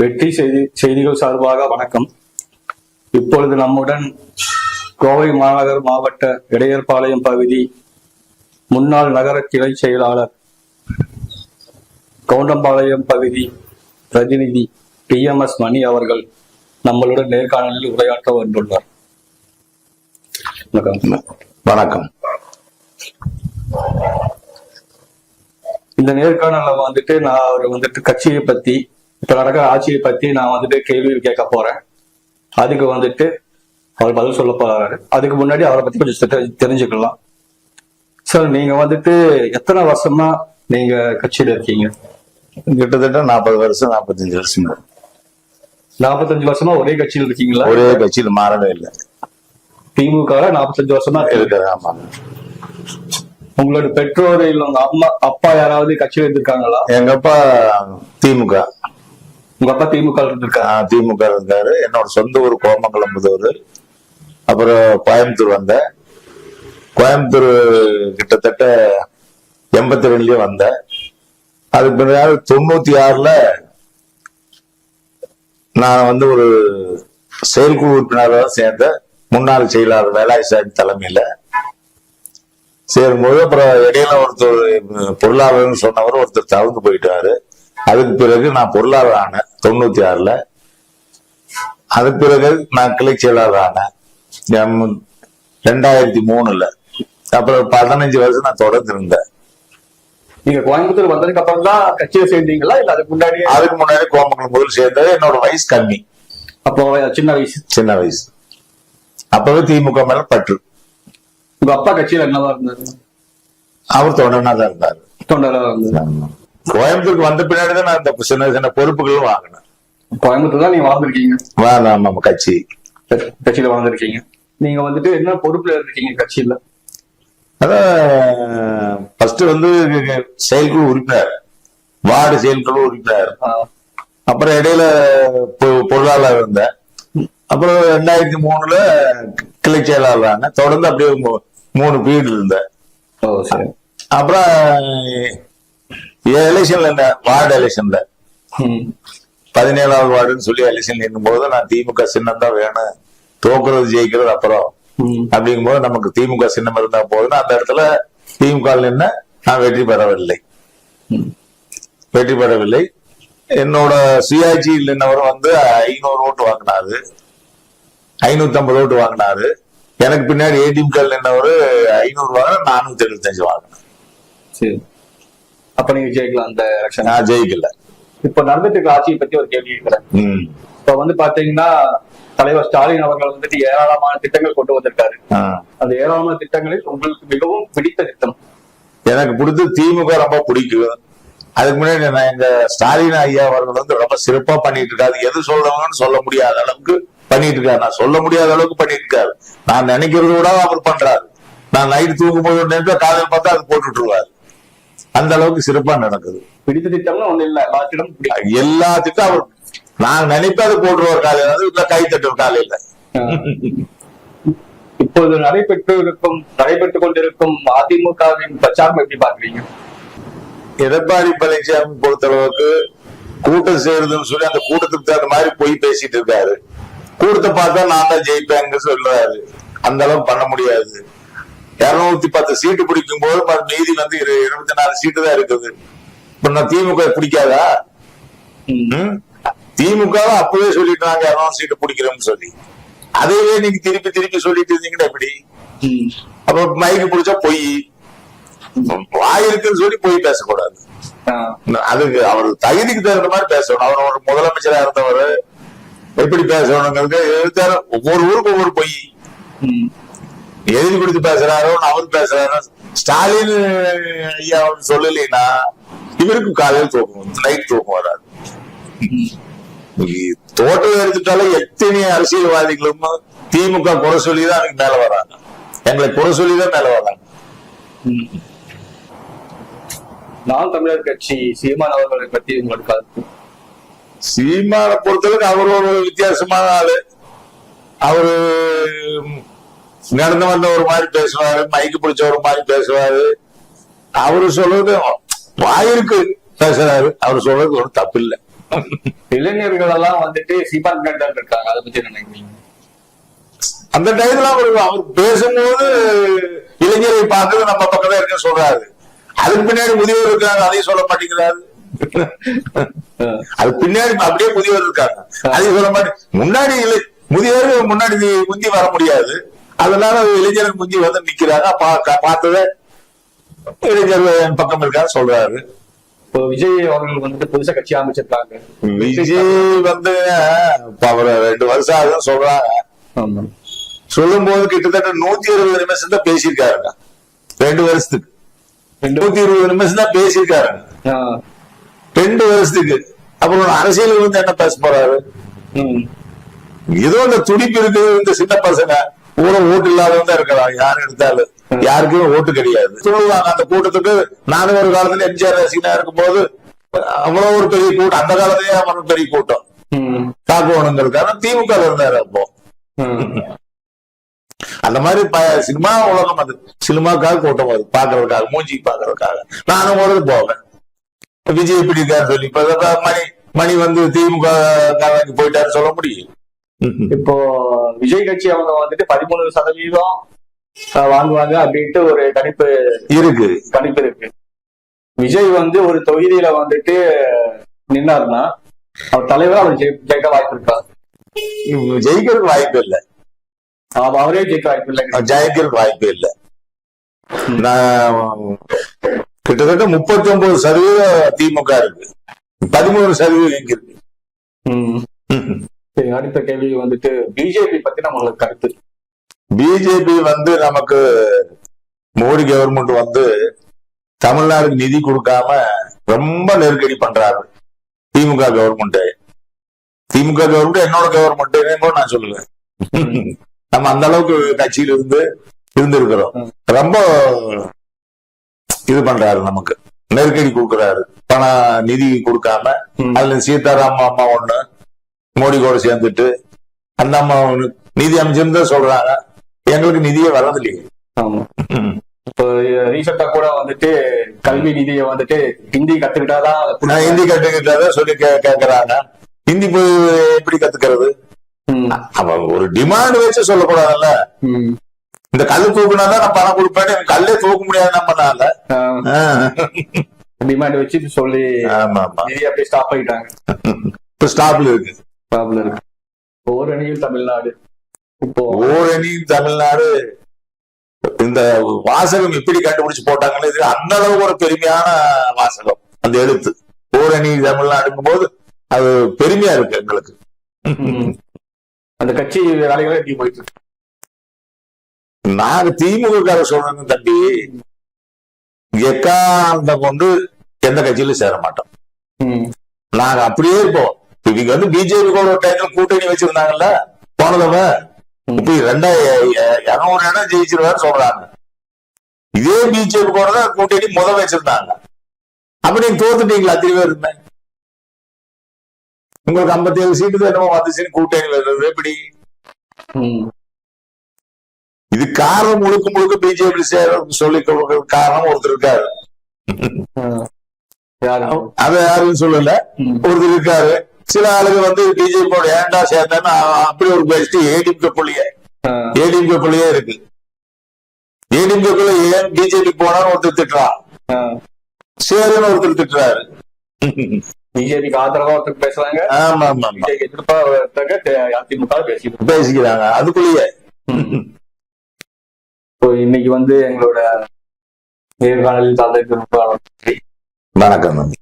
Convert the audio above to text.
வெற்றி செய்தி செய்திகள் சார்பாக வணக்கம். இப்பொழுது நம்முடன் கோவை மாநகர் மாவட்ட இடையர்பாளையம் பகுதி முன்னாள் நகர கிளை செயலாளர் கவுண்டம்பாளையம் பகுதி பிரதிநிதி டி எம் எஸ் மணி அவர்கள் நம்மளுடன் நேர்காணலில் உரையாற்ற வந்துள்ளார். வணக்கம். இந்த நேர்காணல்ல வந்துட்டு நான் அவர் வந்துட்டு கட்சியை பத்தி இப்ப நடக்கிற ஆட்சியை பத்தி நான் வந்துட்டு கேள்வி கேட்க போறேன். அதுக்கு வந்துட்டு அவர் பதில் சொல்ல போறாரு. அதுக்கு முன்னாடி அவரை பத்தி கொஞ்சம் தெரி- தெரிஞ்சுக்கலாம். சார் நீங்க வந்துட்டு எத்தனை வருஷமா நீங்க கட்சியில இருக்கீங்க? கிட்டத்தட்ட நாற்பது வருஷம் நாற்பத்தஞ்சு வருஷம். நாற்பத்தஞ்சு வருஷமா ஒரே கட்சியில் இருக்கீங்களா? ஒரே கட்சியில் மாறவே இல்லை. திமுக நாற்பத்தஞ்சு வருஷமா இருக்கு. இருக்குது ஆமா. உங்களோட பெற்றோர் இல்ல உங்க அம்மா அப்பா யாராவது கட்சியில இருந்திருக்காங்களா? எங்க அப்பா திமுக. உங்க அப்பா திமுக திமுக இருந்தாரு. என்னோட சொந்த ஊர் கோமங்கலம் புதூர் அப்புறம் கோயம்புத்தூர் வந்தேன். கோயம்புத்தூர் கிட்டத்தட்ட எண்பத்தி ரெண்டுலயே வந்தேன். அதுக்கு பின்னாடி தொண்ணூத்தி ஆறுல நான் வந்து ஒரு செயற்குழு உறுப்பினராக சேர்ந்த முன்னாள் செயலாளர் வேலாய் சாமி தலைமையில. சேரும்போது அப்புறம் இடையில ஒருத்தர் பொருளாளர்னு சொன்னவர் ஒருத்தர் தவந்து போயிட்டாரு. அதுக்கு பிறகு நான் பொருளாளர் ஆனேன் தொண்ணூத்தி ஆறுல அதுக்கு பிறகு நான் கிளை செயலாளர் ஆனேன் ரெண்டாயிரத்தி மூணுல. அப்புறம் பதினஞ்சு வருஷம் நான் தொடர்ந்து இருந்தேன். நீங்க கோயம்புத்தூர் வந்ததுக்கு அப்புறம் தான் கட்சியில சேர்ந்தீங்களா? இல்ல அதுக்கு முன்னாடியே? அதுக்கு முன்னாடி கோமங்கலம் முதல் சேர்ந்தது என்னோட வயசு கம்மி. அப்போ சின்ன வயசு? சின்ன வயசு. அப்பவே திமுக மேல பற்று. உங்க அப்பா கட்சியில என்னவா இருந்தாரு? அவர் தொடர்னா தான் இருந்தாரு. தொண்டரா இருந்தாரு. கோயம்புத்தூருக்கு வந்த பின்னாடி தான் நான் இந்த சின்ன சின்ன பொறுப்புகளும் வாங்கினேன். கோயம்புத்தூர் தான் நீங்க வாழ்ந்திருக்கீங்க? நம்ம கட்சி. கட்சி- கட்சியில வாழ்ந்திருக்கீங்க. நீங்க வந்துட்டு என்ன பொறுப்புல இருக்கீங்க கட்சியில? அதான் ஃபர்ஸ்ட் வந்து செயற்குழு உறுப்பினர். வார்டு செயற்குழு உறுப்பினர். அப்புறம் இடையில பொ- பொருளாளர் இருந்தேன். அப்புறம் ரெண்டாயிரத்தி மூணுல கிளை செயலாளர் ஆனேன். தொடர்ந்து அப்படியே மூணு பீரியட் இருந்தேன். ஓ சரி. அப்புறம் எலெக்ஷன்ல என்ன? வார்டு எலெக்ஷன்ல பதினேழாவது வார்டுன்னு சொல்லி எலெக்ஷன் நின்னும்போது நான் திமுக சின்னம் தான் வேணும் தோக்குறது ஜெயிக்கிறது அப்புறம். ம், அப்படிங்கும்போது நமக்கு திமுக சின்னம் இருந்தா போதுன்னு அந்த இடத்துல திமுக நின்ன நான் வெற்றி பெறவில்லை. வெற்றி பெறவில்லை. என்னோட சுயாட்சியில் நின்னவர் வந்து ஐநூறு ஓட்டு வாங்கினாரு. ஐநூத்தி ஐம்பது ஓட்டு வாங்கினாரு. எனக்கு பின்னாடி ஏடிஎம் நின்னவர் ஐநூறு வாங்கின நானூத்தி எழுபத்தஞ்சு வாங்கினேன். அப்ப நீங்க ஜெயிக்கலாம் அந்த எலெக்ஷன் நான் ஜெயிக்கல இப்ப நடந்துட்டு இருக்க ஆட்சியை பத்தி ஒரு கேள்வி ம். இப்ப வந்து பாத்தீங்கன்னா தலைவர் ஸ்டாலின் அவர்கள் வந்துட்டு ஏராளமான திட்டங்கள் கொண்டு வந்திருக்காரு. அந்த ஏராளமான திட்டங்களில் உங்களுக்கு மிகவும் பிடித்த திட்டம். எனக்கு பிடிச்ச திமுக ரொம்ப பிடிக்கும். அதுக்கு முன்னாடி நான் எங்க ஸ்டாலின் ஐயா அவர்கள் வந்து ரொம்ப சிறப்பா பண்ணிட்டு இருக்காரு. எது சொல்றவங்கன்னு சொல்ல முடியாத அளவுக்கு பண்ணிட்டு இருக்காரு. நான் சொல்ல முடியாத அளவுக்கு பண்ணிட்டு இருக்காரு. நான் நினைக்கிறத விட அவர் பண்றாரு. நான் நைட் தூங்கும் போது காலையில் பார்த்தா அது போட்டு விட்டுருவாரு அந்த அளவுக்கு சிறப்பா நடக்குது. பிடித்த திட்டம்னு ஒண்ணு இல்ல. எல்லாத்திடம் பிடிக்கும் எல்லா திட்டம் அவர் நான் நினைப்பேன் அது போட்டுருவார் காலையில இல்ல. கை தட்டுவார் காலையில இப்போது நடைபெற்று இருக்கும் நடைபெற்றுக் கொண்டிருக்கும் அதிமுகவின் பிரச்சாரம் எப்படி பாக்குறீங்க எடப்பாடி பழனிசாமி பொறுத்தளவுக்கு கூட்டம் சேருதுன்னு சொல்லி அந்த கூட்டத்துக்கு தகுந்த மாதிரி போய் பேசிட்டு இருக்காரு. கூட்டத்தை பார்த்தா நான் தான் ஜெயிப்பேங்க சொல்றாரு. அந்த அளவுக்கு பண்ண முடியாது. இருநூத்தி பத்து சீட்டு பிடிக்கும் போது மறு மீதி வந்து இரு- இருபத்தி நாலு சீட்டு தான் இருக்குது. இப்ப நான் திமுக பிடிக்காதா? திமுக அப்பவே சொல்லிட்டாங்க இருநூறு சீட்டு பிடிக்கிறோம்னு சொல்லி. அதையே நீங்க திருப்பி திருப்பி சொல்லிட்டு இருந்தீங்கன்னா எப்படி. அப்ப மைக்கு பிடிச்சா பொய். வாய் இருக்குன்னு சொல்லி பொய் பேசக்கூடாது. அதுக்கு அவர் தகுதிக்கு தகுந்த மாதிரி பேசணும். அவர் ஒரு முதலமைச்சரா இருந்தவர். எப்படி பேசணுங்கிறது ஒவ்வொரு ஊருக்கு ஒவ்வொரு பொய். எழுதி கொடுத்து பேசுறாரோ அவர் பேசுறாரோ ஸ்டாலின் ஐயா சொல்லலைன்னா இவருக்கு காலையில் தூக்கம் நைட் தூக்கம் வராது. தோட்டம் எடுத்துட்டாலே எத்தனை அரசியல்வாதிகளும் திமுக குறை சொல்லிதான் அதுக்கு மேல வராங்க. எங்களை குறை சொல்லிதான் மேல வராங்க. நாம் தமிழர் கட்சி சீமான் அவர்களை பத்தி உங்களுக்கு கருத்து? சீமானை பொறுத்தளவுக்கு அவர் ஒரு வித்தியாசமான ஆளு. அவரு நடந்து வந்த ஒரு மாதிரி பேசுவாரு மைக்கு பிடிச்ச ஒரு மாதிரி பேசுவாரு. அவரு சொல்றது வாயிருக்கு பேசுறாரு. அவர் சொல்றது ஒரு தப்பு இல்லை இளைஞர்கள் எல்லாம் வந்துட்டு சீமான் கண்டன் இருக்காங்க அதை பத்தி என்ன நினைக்கிறீங்க? அந்த டைம்ல அவர் அவர் பேசும்போது இளைஞரை பார்த்து நம்ம பக்கத்துல இருக்க சொல்றாரு. அதுக்கு பின்னாடி முதியோர் இருக்காங்க அதையும் சொல்ல மாட்டேங்கிறாரு. அது பின்னாடி அப்படியே முதியோர் இருக்காங்க. அதையும் சொல்ல மாட்டேன் முன்னாடி இளை- முதியோர் முன்னாடி முந்தி வர முடியாது. அதனால இளைஞர்கள் முந்தி வந்து நிக்கிறாங்க. பா- பார்த்தத இளைஞர் என் பக்கம் இருக்காரு சொல்றாரு. இப்போ விஜய் அவர்கள் வந்துட்டு புதுசா கட்சி ஆரம்பிச்சிருக்காங்க. விஜய் வந்து அவர் ரெண்டு வருஷம் ஆகுதுன்னு சொல்றாங்க. சொல்லும் போது கிட்டத்தட்ட நூத்தி இருபது நிமிஷம் தான் பேசியிருக்காருங்க. ரெண்டு வருஷத்துக்கு. நூத்தி இருபது நிமிஷம் தான் பேசியிருக்காருங்க. ரெண்டு வருஷத்துக்கு. அப்புறம் அரசியல் வந்து என்ன பேச போறாரு. ஏதோ இந்த துடிப்பு இருக்கு இந்த சின்ன பசங்க. கூட ஓட்டு இல்லாதவங்க தான் இருக்கலாம். யார் எடுத்தாலும். யாருக்குமே ஓட்டு கிடையாது. சொல்லுவாங்க அந்த கூட்டத்துக்கு நானும் ஒரு காலத்துல எம்ஜிஆர் ரசிகனா இருக்கும்போது அவ்வளவு ஒரு பெரிய கூட்டம். அந்த காலத்திலேயே அவ்வளவு பெரிய கூட்டம். ம். காக்கணுங்கிறதுக்காக திமுக இருந்தாரு அப்போ. அந்த மாதிரி சினிமா உலகம் அது. சினிமாக்காக கூட்டம் அது பாக்குறதுக்காக மூஞ்சி பாக்குறதுக்காக நானும் ஒரு போவேன். விஜய் இருக்காரு சொல்லி இப்ப மணி மணி வந்து திமுக காரங்க போயிட்டாரு சொல்ல முடியும். இப்போ விஜய் கட்சி அவங்க வந்துட்டு பதிமூணு சதவீதம் வாங்குவாங்க அப்படின்ட்டு ஒரு கணிப்பு இருக்கு. கணிப்பு இருக்கு. விஜய் வந்து ஒரு தொகுதியில வந்துட்டு நின்னாருன்னா அவர் தலைவர் அவர் ஜெயி- ஜெயிக்க வாய்ப்பு இருக்கா? ஜெயிக்கிறதுக்கு வாய்ப்பு இல்லை. அவ- அவரே ஜெயிக்க வாய்ப்பு இல்லை ஜெயிக்கிறதுக்கு வாய்ப்பு இல்லை. கிட்டத்தட்ட முப்பத்தி ஒன்பது சதவீதம் திமுக இருக்கு. பதிமூணு சதவீதம் எங்க இருக்கு. ம். சரி, அடுத்த கேள்வி வந்துட்டு பிஜேபி பத்தி நம்மளுக்கு கருத்து. பிஜேபி வந்து நமக்கு மோடி கவர்மெண்ட் வந்து தமிழ்நாடுக்கு நிதி கொடுக்காம ரொம்ப நெருக்கடி பண்றாரு. திமுக கவர்மெண்ட் திமுக கவர்மெண்ட் என்னோட கவர்மெண்ட் நான் சொல்லுவேன் நம்ம அந்த அளவுக்கு கட்சியில இருந்து இருந்திருக்கிறோம். ரொம்ப இது பண்றாரு நமக்கு. நெருக்கடி கொடுக்கறாரு. பண நிதி கொடுக்காம. அதுல சீதாராம் அம்மா ஒண்ணு மோடி கூட சேர்ந்துட்டு அந்த அம்மா நிதி அமைச்சிருந்தா சொல்றாங்க. எங்களுக்கு நிதியே ஆமா. இப்போ ரீசெண்டா கூட வந்துட்டு கல்வி நிதியை வந்துட்டு ஹிந்தி கத்துக்கிட்டாதான் நான் ஹிந்தி கத்துக்கிட்டத சொல்லி கேக்குறாங்க. ஹிந்தி போய் எப்படி கத்துக்கிறது. அவன் ஒரு டிமாண்ட் வச்சு சொல்லக்கூடாதுல்ல. இந்த கல்லு தூக்குனாதான் நான் பணம் கொடுப்பேன்னு எனக்கு கல்லே தூக்க முடியாது நம்மனால டிமாண்ட் வச்சு சொல்லி அப்படியே ஸ்டாப் பண்ணிட்டாங்க இப்ப ஸ்டாப்ல இருக்கு. ப்ராப்ளம் இருக்கு. ஒவ்வொரு அணியில் தமிழ்நாடு. இப்போ ஓரணி தமிழ்நாடு. இந்த வாசகம் எப்படி கண்டுபிடிச்சு போட்டாங்கன்னு இது அந்த அளவுக்கு ஒரு பெருமையான வாசகம். அந்த எழுத்து. ஓரணி தமிழ்நாடுங்கும் போது அது பெருமையா இருக்கு எங்களுக்கு. அந்த கட்சி வேலைகளை எப்படி போயிட்டு இருக்கு? நாங்க திமுக கார சொல்றேங்க தம்பி எக்காந்த கொண்டு எந்த கட்சியிலும் சேர மாட்டோம். நாங்க அப்படியே இருப்போம். இவங்க வந்து பிஜேபி கூட ஒரு டைம்ல கூட்டணி வச்சிருந்தாங்கல்ல? போனதவ? இப்ப இருநூறு இடம் ஜெயிச்சிருவாரு சொல்றாங்க. இதே பிஜேபி கூட தான் கூட்டணி முத வச்சிருந்தாங்க. அப்ப நீங்க தோத்துட்டீங்களா? பேர் இருந்தேன் உங்களுக்கு 57 ஏழு சீட்டு என்னமோ வந்துச்சுன்னு கூட்டணி வருது எப்படி. இது காரணம் முழுக்க முழுக்க பிஜேபி சொல்லி காரணம் ஒருத்தர் இருக்காரு. அத யாரும் சொல்லல. ஒருத்தர் இருக்காரு. சில ஆளுங்க வந்து பிஜேபியோட ஏன்டா சேர்ந்தேன்னு அப்படி ஒரு பேசிட்டு ஏடிஎம்கே புள்ளிய. ஏடிஎம்கே புள்ளியே இருக்கு. ஏடிஎம்கே குள்ள ஏன் பிஜேபி போனான்னு ஒருத்தர் திட்டுறான். சேருன்னு ஒருத்தர் திட்டுறாரு. பிஜேபிக்கு ஆதரவா ஒருத்தர் பேசுறாங்க. ஆமா ஆமா எதிர்ப்பா அதிமுக பேசிட்டு பேசிக்கிறாங்க. அதுக்குள்ளேயே. இப்போ இன்னைக்கு வந்து எங்களோட நேர்காணலில் ரொம்ப வணக்கம். நன்றி.